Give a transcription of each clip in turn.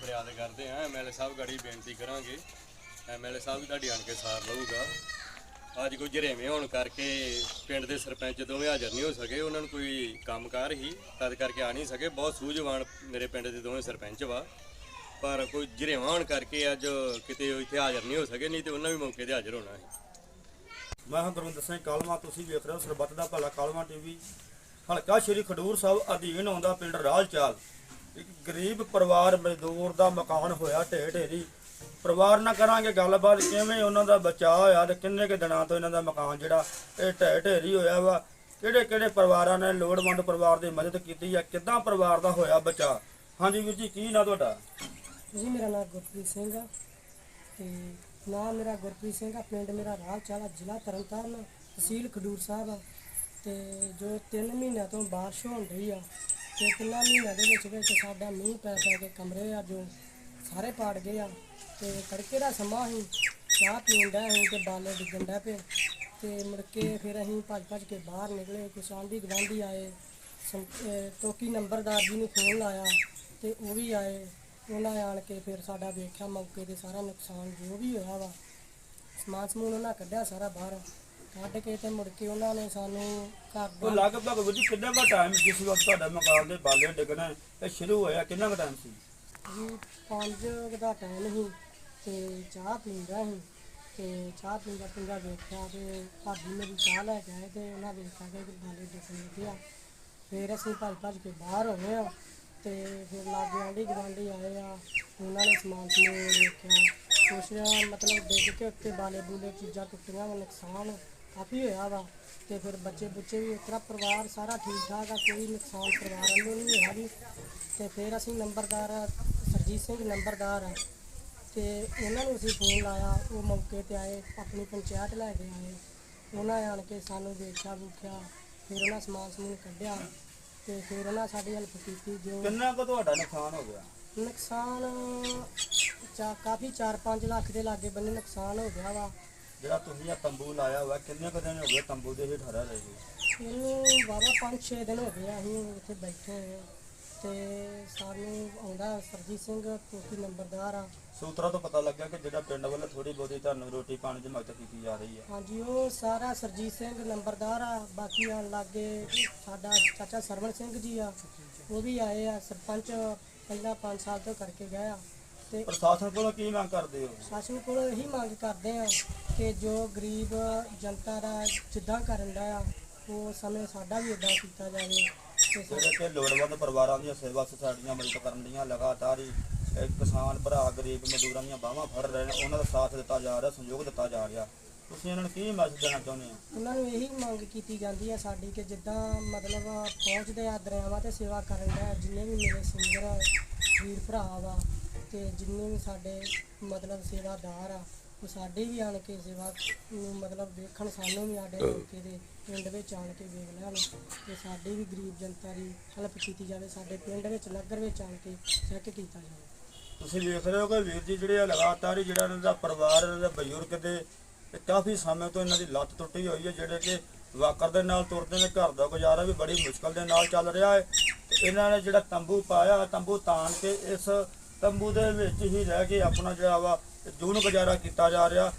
ਫਰਿਆਦ ਕਰਦੇ ਆ ਐਮਐਲਏ ਸਾਹਿਬ ਗਾੜੀ ਬੇਨਤੀ ਕਰਾਂਗੇ। ਐਮਐਲਏ ਸਾਹਿਬ ਵੀ ਤੁਹਾਡੀ ਆਣ ਕੇ ਸਾਰ ਲਊਗਾ। ਅੱਜ ਕੋਈ ਜਰੇਵੇਂ ਹੋਣ ਕਰਕੇ ਪਿੰਡ ਦੇ ਸਰਪੰਚ ਦੋਵੇਂ ਹਾਜ਼ਰ ਨਹੀਂ ਹੋ ਸਕੇ, ਉਹਨਾਂ ਨੂੰ ਕੋਈ ਕੰਮਕਾਰ ਹੀ ਤਦ ਕਰਕੇ ਆ ਨਹੀਂ ਸਕੇ। ਬਹੁਤ ਸੂਝਵਾਨ ਮੇਰੇ ਪਿੰਡ ਦੇ ਦੋਵੇਂ ਸਰਪੰਚ ਵਾ। ਪਰ ਕੋਈ ਜਰੇਵਾਂ ਹੋਣ ਕਰਕੇ ਅੱਜ ਕਿਤੇ ਇੱਥੇ ਹਾਜ਼ਰ ਨਹੀਂ ਹੋ ਸਕੇ, ਨਹੀਂ ਤੇ ਉਹਨਾਂ ਵੀ ਮੌਕੇ ਤੇ ਹਾਜ਼ਰ ਹੋਣਾ ਸੀ ਮੈਂ ਹਾਂ ਗੁਰਵਿੰਦਰ ਸਿੰਘ ਕਾਲਮਾ ਤੁਸੀਂ ਵੇਖ ਰਹੇ ਹੋ, ਸਰਬੱਤ ਦਾ ਭਲਾ ਕਾਲਮਾ ਟੀਵੀ। ਹਲਕਾ ਸ਼੍ਰੀ ਖਡੂਰ ਸਾਹਿਬ ਅਧੀਨ ਆਉਂਦਾ ਪਿੰਡ ਰਾਜਚਾਲ। ਇੱਕ ਗਰੀਬ ਪਰਿਵਾਰ ਮਜ਼ਦੂਰ ਦਾ ਮਕਾਨ ਹੋਇਆ ਢੇ ਢੇਰੀ। ਪਰਿਵਾਰ ਨਾਲ ਕਰਾਂਗੇ ਗੱਲਬਾਤ, ਕਿਵੇਂ ਉਹਨਾਂ ਦਾ ਬਚਾਅ ਹੋਇਆ ਤੇ ਕਿੰਨੇ ਕੁ ਦਿਨਾਂ ਤੋਂ ਇਹਨਾਂ ਦਾ ਮਕਾਨ ਜਿਹੜਾ ਇਹ ਢੇ ਢੇਰੀ ਹੋਇਆ ਵਾ, ਕਿਹੜੇ ਕਿਹੜੇ ਪਰਿਵਾਰਾਂ ਨੇ ਲੋੜਵੰਦ ਪਰਿਵਾਰ ਦੀ ਮਦਦ ਕੀਤੀ ਆ ਕਿੱਦਾਂ ਪਰਿਵਾਰ ਦਾ ਹੋਇਆ ਬਚਾਅ? ਹਾਂਜੀ ਵੀਰ ਜੀ, ਕੀ ਨਾਂ ਤੁਹਾਡਾ? ਜੀ, ਮੇਰਾ ਨਾਮ ਗੁਰਪ੍ਰੀਤ ਸਿੰਘ ਆ ਤੇ ਨਾਮ ਮੇਰਾ ਗੁਰਪ੍ਰੀਤ ਸਿੰਘ ਆ, ਪਿੰਡ ਮੇਰਾ ਰਾਲ ਜ਼ਿਲ੍ਹਾ ਤਰਨਤਾਰਨ, ਤਹਿਸੀਲ ਖਡੂਰ ਸਾਹਿਬ ਆ। ਤੇ ਜੋ 3 ਮਹੀਨਿਆਂ ਤੋਂ ਬਾਰਿਸ਼ ਹੋਣ ਰਹੀ ਆ ਤੇ ਤਿੰਨਾਂ ਮਹੀਨਿਆਂ ਦੇ ਵਿੱਚ ਵਿੱਚ ਸਾਡਾ ਮੀਂਹ ਪੈ ਪੈ ਕੇ ਕਮਰੇ ਆ ਜੋ ਸਾਰੇ ਪਾੜ ਗਏ ਆ। ਤੇ ਤੜਕੇ ਦਾ ਸਮਾਂ ਸੀ, ਚਾਹ ਪੀਣ ਦਾ ਸੀ ਤੇ ਬਾਲੇ ਡਿੱਗਣ ਡੈ ਪਏ। ਤੇ ਮੁੜ ਕੇ ਫਿਰ ਅਸੀਂ ਭੱਜ ਭੱਜ ਕੇ ਬਾਹਰ ਨਿਕਲੇ ਕੁਛ ਆਂਢੀ ਗੁਆਂਢੀ ਆਏ, ਸੰ- ਟੋਕੀ ਨੰਬਰਦਾਰ ਜੀ ਨੂੰ ਫੋਨ ਲਾਇਆ ਤੇ ਉਹ ਵੀ ਆਏ। ਉਹਨਾਂ ਆਣ ਕੇ ਫਿਰ ਸਾਡਾ ਵੇਖਿਆ ਮੌਕੇ ਤੇ ਸਾਰਾ ਨੁਕਸਾਨ ਜੋ ਵੀ ਹੋਇਆ ਵਾ, ਸਮਾਨ ਸਮੂਨ ਉਹਨਾਂ ਕੱਢਿਆ ਸਾਰਾ ਬਾਹਰ। ਕੱਢ ਕੇ ਤੇ ਮੁੜ ਕੇ ਉਹਨਾਂ ਨੇ ਸਾਨੂੰ ਘਰ ਉਹ ਦਾ ਲਗਭਗ ਵੀਰ ਜੀ ਕਿੰਨਾ ਕੁ ਟਾਈਮ ਜਿਸ ਵਕਤ ਤੁਹਾਡਾ ਮਕਾਨ ਦੇ ਬਾਲੇ ਡਿੱਗਣਾ ਇਹ ਸ਼ੁਰੂ ਹੋਇਆ ਕਿੰਨਾ ਕੁ ਟਾਈਮ ਸੀ? ਜੀ ਪੰਜ ਕੁ ਦਾ ਟਾਈਮ ਸੀ ਤੇ ਚਾਹ ਪੀਂਦਾ ਸੀ। ਤੇ ਚਾਹ ਪੀਂਦਾ ਪੀਂਦਾ ਵੇਖਿਆ ਤੇ ਭਾਬੀ ਮੇਰੀ ਚਾਹ ਲੈ ਕੇ ਆਏ ਤੇ ਉਹਨਾਂ ਵੇਖਿਆ ਕਿ ਬਾਲੇ ਡਿੱਗਣ ਲੱਗਿਆ ਫਿਰ ਅਸੀਂ ਭੱਜ ਭੱਜ ਕੇ ਬਾਹਰ ਹੋਏ ਆ ਤੇ ਫਿਰ ਲਾਗੇ ਆਂਢੀ ਗੁਆਂਢੀ ਆਏ ਆ। ਉਹਨਾਂ ਨੇ ਸਮਾਨ ਸਮੂਨ ਵੇਖਿਆ। ਕੁਛ ਮਤਲਬ ਡਿੱਗ ਕੇ ਉੱਤੇ ਬਾਲੇ ਬੂਲੇ ਚੀਜ਼ਾਂ ਟੁੱਟੀਆਂ ਵਾ ਨੁਕਸਾਨ। ਕਾਫੀ ਹੋਇਆ ਵਾ ਤੇ ਫਿਰ ਬੱਚੇ ਬੁੱਚੇ ਵੀ ਇਤਰਾ ਪਰਿਵਾਰ ਸਾਰਾ ਠੀਕ ਠਾਕ ਆ ਕੋਈ ਨੁਕਸਾਨ ਪਰਿਵਾਰ ਵੱਲੋਂ ਨਹੀਂ ਹੋਇਆ ਜੀ ਤੇ ਫਿਰ ਅਸੀਂ ਨੰਬਰਦਾਰ ਸਰਜੀਤ ਸਿੰਘ ਨੰਬਰਦਾਰ ਆ। ਤੇ ਉਹਨਾਂ ਨੂੰ ਅਸੀਂ ਫੋਨ ਲਾਇਆ ਉਹ ਮੌਕੇ ਤੇ ਆਏ ਆਪਣੀ ਪੰਚਾਇਤ ਲੈ ਕੇ ਆਏ। ਉਹਨਾਂ ਨੇ ਆਣ ਕੇ ਸਾਨੂੰ ਦੇਖਿਆ ਬੁੱਖਿਆ ਫਿਰ ਉਹਨਾਂ ਸਮਾਨ ਸਮੂਨ ਕੱਢਿਆ ਤੇ ਫਿਰ ਉਹਨਾਂ ਸਾਡੀ ਹੈਲਪ ਕੀਤੀ ਜੋ ਕਿੰਨਾ ਕੁ ਤੁਹਾਡਾ ਨੁਕਸਾਨ ਹੋ ਗਿਆ? ਨੁਕਸਾਨ ਚਾ ਕਾਫੀ 4-5 ਲੱਖ ਦੇ ਲਾਗੇ ਬੰਨੇ ਨੁਕਸਾਨ ਹੋ ਗਿਆ ਵਾ। ਜਿਹੜਾ ਤੁਸੀਂ ਆ ਤੰਬੂ ਲਾਇਆ ਹੋਇਆ ਕਿੰਨੇ ਕੁ ਦਿਨ ਹੋ ਗਏ ਤੰਬੂ ਦੇ ਹੇਠ ਹਰਾ ਰਹੇ ਜੀ ਇਹਨੂੰ ਬਾਬਾ 5-6 ਦਿਨ ਹੋ ਗਏ ਆ ਅਸੀਂ ਇੱਥੇ ਬੈਠੇ ਹੋਏ ਆ। ਤੇ ਸਾਨੂੰ ਆਉਂਦਾ ਸਰਜੀਤ ਸਿੰਘ ਕੋਕੀ ਨੰਬਰਦਾਰ ਆ। ਸੂਤਰਾਂ ਤੋਂ ਪਤਾ ਲੱਗਿਆ ਕਿ ਜਿਹੜਾ ਪਿੰਡ ਵੱਲੋਂ ਥੋੜੀ ਬਹੁਤੀ ਤੁਹਾਨੂੰ ਰੋਟੀ ਪਾਣੀ ਦੀ ਮਦਦ ਕੀਤੀ ਜਾ ਰਹੀ ਹੈ। ਹਾਂਜੀ ਉਹ ਸਾਰਾ ਸਰਜੀਤ ਸਿੰਘ ਨੰਬਰਦਾਰ ਆ। ਬਾਕੀ ਆਣ ਲਾਗੇ ਸਾਡਾ ਚਾਚਾ ਸਰਵਣ ਸਿੰਘ ਜੀ ਆ ਉਹ ਵੀ ਆਏ ਆ। ਸਰਪੰਚ ਪਹਿਲਾਂ 5 ਸਾਲ ਤੋਂ ਕਰਕੇ ਗਏ ਆ। ਤੇ ਪ੍ਰਸ਼ਾਸਨ ਕੋਲੋਂ ਕੀ ਮੰਗ ਕਰਦੇ ਹੋ? ਸ਼ਾਸਨ ਕੋਲੋਂ ਇਹੀ ਮੰਗ ਕਰਦੇ ਆ ਕਿ ਜੋ ਗਰੀਬ ਜਨਤਾ ਦਾ ਜਿੱਦਾਂ ਕਰਨ ਦਾ ਆ ਉਹ ਸਮੇਂ ਸਾਡਾ ਵੀ ਇਦਾਂ ਕੀਤਾ ਜਾਵੇ ਤੇ ਸਾ- ਜਿਹੜੇ ਕਿ ਲੋੜਵੰਦ ਪਰਿਵਾਰਾਂ ਦੀਆਂ ਸੇਵਾ ਸੁਸਾਇਟੀਆਂ ਮਦਦ ਕਰਨ ਦੀਆਂ ਲਗਾਤਾਰ ਹੀ ਇਹ ਕਿਸਾਨ ਭਰਾ ਗਰੀਬ ਮਜ਼ਦੂਰਾਂ ਦੀਆਂ ਬਾਹਾਂ ਫੜ ਰਹੇ ਨੇ ਉਹਨਾਂ ਦਾ ਸਾਥ ਦਿੱਤਾ ਜਾ ਰਿਹਾ ਸਹਿਯੋਗ ਦਿੱਤਾ ਜਾ ਰਿਹਾ। ਤੁਸੀਂ ਇਹਨਾਂ ਨੂੰ ਕੀ ਮੈਸੇਜ ਦੇਣਾ ਚਾਹੁੰਦੇ ਹੋ? ਉਹਨਾਂ ਨੂੰ ਇਹੀ ਮੰਗ ਕੀਤੀ ਜਾਂਦੀ ਹੈ ਸਾਡੀ ਕਿ ਜਿੱਦਾਂ ਮਤਲਬ ਪਹੁੰਚਦੇ ਆ ਦਰਿਆਵਾਂ ਤੇ ਸੇਵਾ ਕਰਨ ਦਾ ਜਿੰਨੇ ਵੀ ਮੇਰੇ ਸਿੰਗਰ ਵੀਰ ਭਰਾ ਵਾ ਤੇ ਜਿੰਨੇ ਵੀ ਸਾਡੇ ਮਤਲਬ ਸੇਵਾਦਾਰ ਆ, ਉਹ ਸਾਡੇ ਵੀ ਆਣ ਕੇ ਸੇਵਾ ਨੂੰ ਮਤਲਬ ਦੇਖਣ ਸਾਨੂੰ ਵੀ ਸਾਡੇ ਮੌਕੇ ਦੇ ਪਿੰਡ ਵਿੱਚ ਆਣ ਕੇ ਵੇਖ ਲੈਣ ਤੇ ਸਾਡੀ ਵੀ ਗਰੀਬ ਜਨਤਾ ਦੀ ਹੈਲਪ ਕੀਤੀ ਜਾਵੇ, ਸਾਡੇ ਪਿੰਡ ਵਿੱਚ, ਨਗਰ ਵਿੱਚ ਆਣ ਕੇ ਚੈੱਕ ਕੀਤਾ ਜਾਵੇ। ਤੁਸੀਂ ਵੇਖ ਰਹੇ ਹੋ ਕਿ ਵੀਰ ਜੀ ਜਿਹੜੇ ਆ ਲਗਾਤਾਰ ਹੀ ਜਿਹੜਾ ਇਹਨਾਂ ਦਾ ਪਰਿਵਾਰ, ਇਹਨਾਂ ਦੇ ਬਜ਼ੁਰਗ ਦੇ ਕਾਫੀ ਸਮੇਂ ਤੋਂ ਇਹਨਾਂ ਦੀ ਲੱਤ ਟੁੱਟੀ ਹੋਈ ਹੈ, ਜਿਹੜੇ ਕਿ ਵਾਕਰ ਦੇ ਨਾਲ ਤੁਰਦੇ ਨੇ, ਘਰ ਦਾ ਗੁਜ਼ਾਰਾ ਵੀ ਬੜੀ ਮੁਸ਼ਕਲ ਦੇ ਨਾਲ ਚੱਲ ਰਿਹਾ ਹੈ। ਇਹਨਾਂ ਨੇ ਜਿਹੜਾ ਤੰਬੂ ਪਾਇਆ, ਤੰਬੂ ਤਾਣ ਕੇ ਇਸ ਤੰਬੂ ਦੇ ਵਿੱਚ ਹੀ ਰਹਿ ਕੇ ਆਪਣਾ ਜਿਹੜਾ ਵਾ ਜੂਨ ਗੁਜ਼ਾਰਾ ਕੀਤਾ ਜਾ ਰਿਹਾ।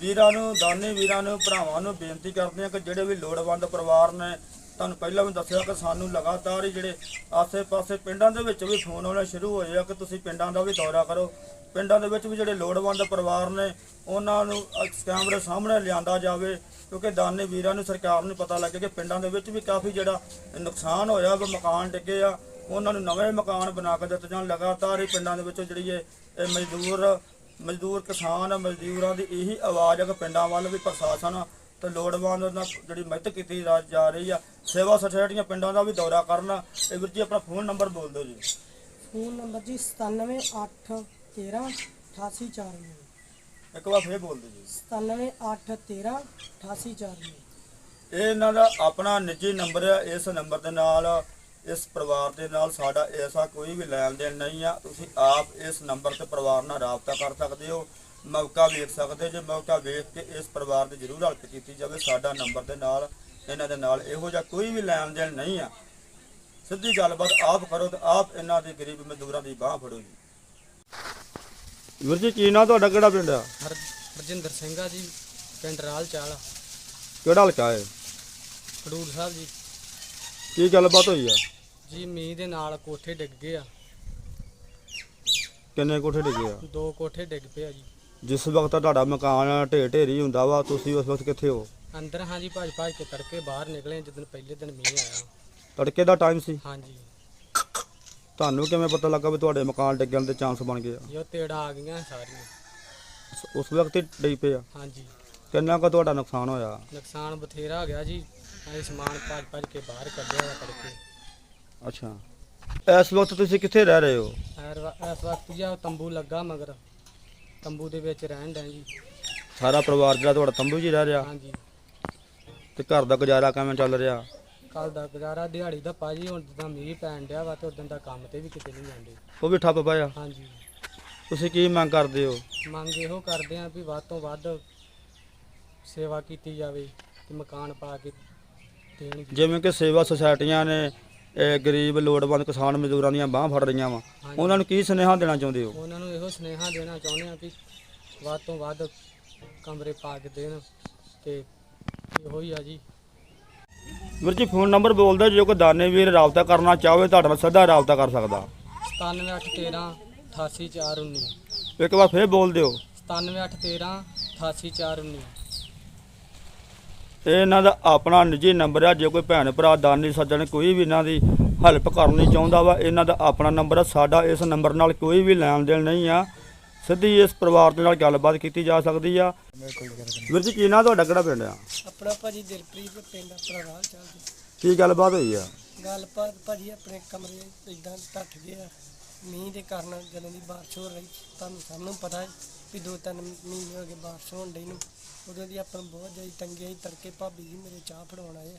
ਵੀਰਾਂ ਨੂੰ, ਦਾਨੀ ਵੀਰਾਂ ਨੂੰ, ਭਰਾਵਾਂ ਨੂੰ ਬੇਨਤੀ ਕਰਦੇ ਆ ਕਿ ਜਿਹੜੇ ਵੀ ਲੋੜਵੰਦ ਪਰਿਵਾਰ ਨੇ, ਤੁਹਾਨੂੰ ਪਹਿਲਾਂ ਵੀ ਦੱਸਿਆ ਕਿ ਸਾਨੂੰ ਲਗਾਤਾਰ ਹੀ ਜਿਹੜੇ ਆਸੇ-ਪਾਸੇ ਪਿੰਡਾਂ ਦੇ ਵਿੱਚ ਵੀ ਫੋਨ ਆਉਣਾ ਸ਼ੁਰੂ ਹੋਏ ਆ ਕਿ ਤੁਸੀਂ ਪਿੰਡਾਂ ਦਾ ਵੀ ਦੌਰਾ ਕਰੋ। ਪਿੰਡਾਂ ਦੇ ਵਿੱਚ ਵੀ ਜਿਹੜੇ ਲੋੜਵੰਦ ਪਰਿਵਾਰ ਨੇ, ਉਹਨਾਂ ਨੂੰ ਕੈਮਰੇ ਸਾਹਮਣੇ ਲਿਆਂਦਾ ਜਾਵੇ, ਕਿਉਂਕਿ ਦਾਨੀ ਵੀਰਾਂ ਨੂੰ ਸਰਕਾਰ ਨੂੰ ਪਤਾ ਲੱਗੇ ਕਿ ਪਿੰਡਾਂ ਦੇ ਵਿੱਚ ਵੀ ਕਾਫੀ ਜਿਹੜਾ ਨੁਕਸਾਨ ਹੋਇਆ ਵਾ, ਮਕਾਨ ਡਿੱਗੇ ਆ। ਉਹਨਾਂ ਨੂੰ ਨਵੇਂ ਮਕਾਨ ਬਣਾ ਕੇ ਦਿੱਤੇ ਜਾਣ। ਲਗਾਤਾਰ ਹੀ ਪਿੰਡਾਂ ਦੇ ਵਿੱਚੋਂ ਜਿਹੜੀ ਇਹ ਇਹ ਮਜ਼ਦੂਰ ਮਜ਼ਦੂਰ ਕਿਸਾਨ ਮਜ਼ਦੂਰਾਂ ਦੀ ਇਹੀ ਆਵਾਜ਼ ਹੈ ਕਿ ਪਿੰਡਾਂ ਵੱਲ ਵੀ ਪ੍ਰਸ਼ਾਸਨ ਤੇ ਲੋੜਵੰਦ ਨਾਲ ਜਿਹੜੀ ਮਦਦ ਕੀਤੀ ਜਾ- ਰਹੀ ਆ। ਸੇਵਾ ਸੁਸਾਇਟੀਆਂ ਪਿੰਡਾਂ ਦਾ ਵੀ ਦੌਰਾ ਕਰਨਾ। ਇਹ ਵੀਰ ਜੀ ਆਪਣਾ ਫੋਨ ਨੰਬਰ ਬੋਲ ਦਿਓ ਜੀ। ਫੋਨ ਨੰਬਰ ਜੀ 978113 8840 ਇੱਕ ਵਾਰ ਫੇਰ ਬੋਲ ਦਿਓ ਜੀ। 978113 8840 ਇਹ ਇਹਨਾਂ ਦਾ ਆਪਣਾ ਨਿੱਜੀ ਨੰਬਰ ਹੈ ਇਸ ਨੰਬਰ ਦੇ ਨਾਲ ਇਸ ਪਰਿਵਾਰ ਦੇ ਨਾਲ ਸਾਡਾ ਐਸਾ ਕੋਈ ਵੀ ਲੈਣ ਦੇਣ ਨਹੀਂ ਆ। ਤੁਸੀਂ ਆਪ ਇਸ ਨੰਬਰ ਤੇ ਪਰਿਵਾਰ ਨਾਲ ਰਾਬਤਾ ਕਰ ਸਕਦੇ ਹੋ। ਮੌਕਾ ਵੇਖ ਸਕਦੇ ਜੇ ਮੌਕਾ ਵੇਖ ਕੇ ਇਸ ਪਰਿਵਾਰ ਦੀ ਜ਼ਰੂਰ ਹੈਲਪ ਕੀਤੀ ਜਾਵੇ। ਸਾਡਾ ਨੰਬਰ ਦੇ ਨਾਲ ਇਹਨਾਂ ਦੇ ਨਾਲ ਇਹੋ ਜਿਹਾ ਕੋਈ ਵੀ ਲੈਣ ਦੇਣ ਨਹੀਂ ਆ। ਸਿੱਧੀ ਗੱਲਬਾਤ ਆਪ ਕਰੋ ਤੇ ਆਪ ਇਹਨਾਂ ਦੇ ਗਰੀਬ ਮਜ਼ਦੂਰਾਂ ਦੀ ਬਾਹ ਫੜੋ ਜੀ। ਵੀਰ ਜੀ ਕੀ ਨਾਂ ਤੁਹਾਡਾ? ਕਿਹੜਾ ਪਿੰਡ ਆ? ਹਰ ਹਰਜਿੰਦਰ ਸਿੰਘ ਆ ਜੀ ਪਿੰਡ ਰਾਲ ਚਾਲ ਕਿਹੜਾ ਹਲਕਾ ਹੈ? ਖਡੂਰ ਸਾਹਿਬ ਜੀ। ਕੀ ਗੱਲਬਾਤ ਹੋਈ ਆ? ਜੀ ਮੀਂਹ ਦੇ ਨਾਲ ਕੋਠੇ ਡਿੱਗ ਗਏ ਆ। ਕਿੰਨੇ ਕੋਠੇ ਡਿੱਗੇ ਆ? ਦੋ ਕੋਠੇ ਡਿੱਗ ਪਏ ਆ ਜੀ। ਜਿਸ ਵਕਤ ਤੁਹਾਡਾ ਮਕਾਨ ਢੇਰ ਢੇਰੀ ਹੁੰਦਾ ਵਾ ਤੁਸੀਂ ਉਸ ਵਕਤ ਕਿੱਥੇ ਹੋ? ਅੰਦਰ ਹਾਂ ਜੀ ਭੱਜ ਭੱਜ ਕੇ ਤੜਕੇ ਬਾਹਰ ਨਿਕਲੇ ਜਦੋਂ ਪਹਿਲੇ ਦਿਨ ਮੀਂਹ ਆਇਆ। ਤੜਕੇ ਦਾ ਟਾਈਮ ਸੀ? ਹਾਂਜੀ ਤੁਹਾਨੂੰ ਕਿਵੇਂ ਪਤਾ ਲੱਗਾ ਵੀ ਤੁਹਾਡੇ ਮਕਾਨ ਡਿੱਗਣ ਦੇ ਚਾਂਸ ਬਣ ਗਏ ਆ? ਜੋ ਤੇੜਾ ਆ ਗਈਆਂ ਸਾਰੀਆਂ। ਉਸ- ਉਸ ਵਕਤ ਹੀ ਡਿੱਗ ਪਏ ਆ? ਹਾਂਜੀ ਕਿੰਨਾ ਕੁ ਤੁਹਾਡਾ ਨੁਕਸਾਨ ਹੋਇਆ? ਨੁਕਸਾਨ ਬਥੇਰਾ ਹੋ ਗਿਆ ਜੀ। ਅਸੀਂ ਸਮਾਨ ਭੱਜ ਭੱਜ ਕੇ ਬਾਹਰ ਕੱਢਿਆ ਵਾ ਤੜਕੇ। ਅੱਛਾ। ਇਸ ਵਕਤ ਤੁਸੀਂ ਕਿੱਥੇ ਰਹਿ ਰਹੇ ਹੋ? ਵ- ਇਸ ਵਕਤ ਜੀ ਆਹ ਤੰਬੂ ਲੱਗਾ ਮਗਰ। ਤੰਬੂ ਦੇ ਵਿੱਚ ਰਹਿਣ ਡਿਆ ਜੀ। ਸਾਰਾ ਪਰਿਵਾਰ ਜਿਹੜਾ ਤੁਹਾਡਾ ਤੰਬੂ 'ਚ ਹੀ ਰਹਿ ਰਿਹਾ? ਹਾਂਜੀ। ਤੇ ਘਰ ਦਾ ਗੁਜ਼ਾਰਾ ਕਿਵੇਂ ਚੱਲ ਰਿਹਾ? ਕੱਲ ਦਾ ਗੁਜ਼ਾਰਾ ਦਿਹਾੜੀ ਦਾ ਭਾਜੀ ਹੁਣ ਜਿੱਦਾਂ ਮੀਂਹ ਪੈਣ ਡਿਆ ਵਾ ਤੇ ਉਦੋਂ ਦਾ ਕੰਮ ਤੇ ਵੀ ਕਿਤੇ ਨਹੀਂ ਜਾਂਦੇ। ਉਹ ਵੀ ਠੱਪ ਪਿਆ। ਹਾਂਜੀ। ਤੁਸੀਂ ਕੀ ਮੰਗ ਕਰਦੇ ਹੋ? ਮੰਗ ਇਹੋ ਕਰਦੇ ਆਂ ਵੀ ਵੱਧ ਤੋਂ ਵੱਧ ਸੇਵਾ ਕੀਤੀ ਜਾਵੇ ਤੇ ਮਕਾਨ ਪਾ ਕੇ ਜਿਵੇਂ ਕਿ ਸੇਵਾ ਸੁਸਾਇਟੀਆਂ ਨੇ ਇਹ ਗਰੀਬ ਲੋੜਵੰਦ ਕਿਸਾਨ ਮਜ਼ਦੂਰਾਂ ਦੀਆਂ ਬਾਹਾਂ ਫੜ ਰਹੀਆਂ ਵਾ। ਉਹਨਾਂ ਨੂੰ ਕੀ ਸੁਨੇਹਾ ਦੇਣਾ ਚਾਹੁੰਦੇ ਹੋ? ਉਹਨਾਂ ਨੂੰ ਇਹੋ ਸੁਨੇਹਾ ਦੇਣਾ ਚਾਹੁੰਦੇ ਆ ਵੀ ਵੱਧ ਤੋਂ ਵੱਧ ਕਮਰੇ ਪਾ ਕੇ ਦੇਣ ਤੇ ਇਹੋ ਹੀ ਆ ਜੀ। ਵੀਰ ਜੀ ਫੋਨ ਨੰਬਰ ਬੋਲ ਦਿਓ ਜੇ ਕੋਈ ਦਾਨੇ ਵੀਰ ਰਾਬਤਾ ਕਰਨਾ ਚਾਹਵੇ ਤੁਹਾਡੇ ਨਾਲ ਸਿੱਧਾ ਰਾਬਤਾ ਕਰ ਸਕਦਾ। 97813 88419 ਇੱਕ ਵਾਰ ਫੇਰ ਬੋਲ ਦਿਓ। 97813 88419 ਇਹ ਇਹਨਾਂ ਦਾ ਆਪਣਾ ਨਿੱਜੀ ਨੰਬਰ ਆ ਜੇ ਕੋਈ ਭੈਣ ਭਰਾ ਦਾਨੀ ਸੱਜਣ ਕੋਈ ਵੀ ਇਹਨਾਂ ਦੀ ਹੈਲਪ ਕਰਨੀ ਚਾਹੁੰਦਾ ਵਾ ਇਹਨਾਂ ਦਾ ਆਪਣਾ ਨੰਬਰ ਆ ਸਾਡਾ ਇਸ ਨੰਬਰ ਨਾਲ ਕੋਈ ਵੀ ਲੈਣ ਦੇਣ ਨਹੀਂ ਆ। ਸਿੱਧੀ ਇਸ ਪਰਿਵਾਰ ਦੇ ਨਾਲ ਗੱਲਬਾਤ ਕੀਤੀ ਜਾ ਸਕਦੀ ਆ। ਵੀਰ ਜੀ ਕੀ ਨਾਂ ਤੁਹਾਡਾ ਕਿਹੜਾ ਪਿੰਡ ਆ? ਆਪਣਾ ਭਾਜੀ ਦਿਲਪ੍ਰੀਤ ਪਿੰਡ ਆਪਣਾ ਰਾਹ ਚੱਲਦੀ ਕੀ ਗੱਲਬਾਤ ਹੋਈ ਆ? ਗੱਲਬਾਤ ਭਾਜੀ ਆਪਣੇ ਕਮਰੇ ਇਦਾਂ ਢੱਠ ਗਏ ਆ ਮੀਂਹ ਦੇ ਕਾਰਨ ਜਦੋਂ ਦੀ ਬਾਰਿਸ਼ ਹੋ ਰਹੀ ਤੁਹਾਨੂੰ ਸਭ ਨੂੰ ਪਤਾ ਹੈ। ਵੀ ਦੋ ਤਿੰਨ ਮਹੀਨੇ ਹੋ ਗਏ ਬਾਰਿਸ਼ ਹੋਣ ਡਈ ਨੂੰ। ਉਦੋਂ ਦੀ ਆਪਾਂ ਨੂੰ ਬਹੁਤ ਜ਼ਿਆਦਾ ਤੰਗੀ ਆਈ ਤੜਕੇ ਭਾਬੀ ਜੀ ਮੇਰੇ ਚਾਹ ਫੜਾਉਣ ਆਏ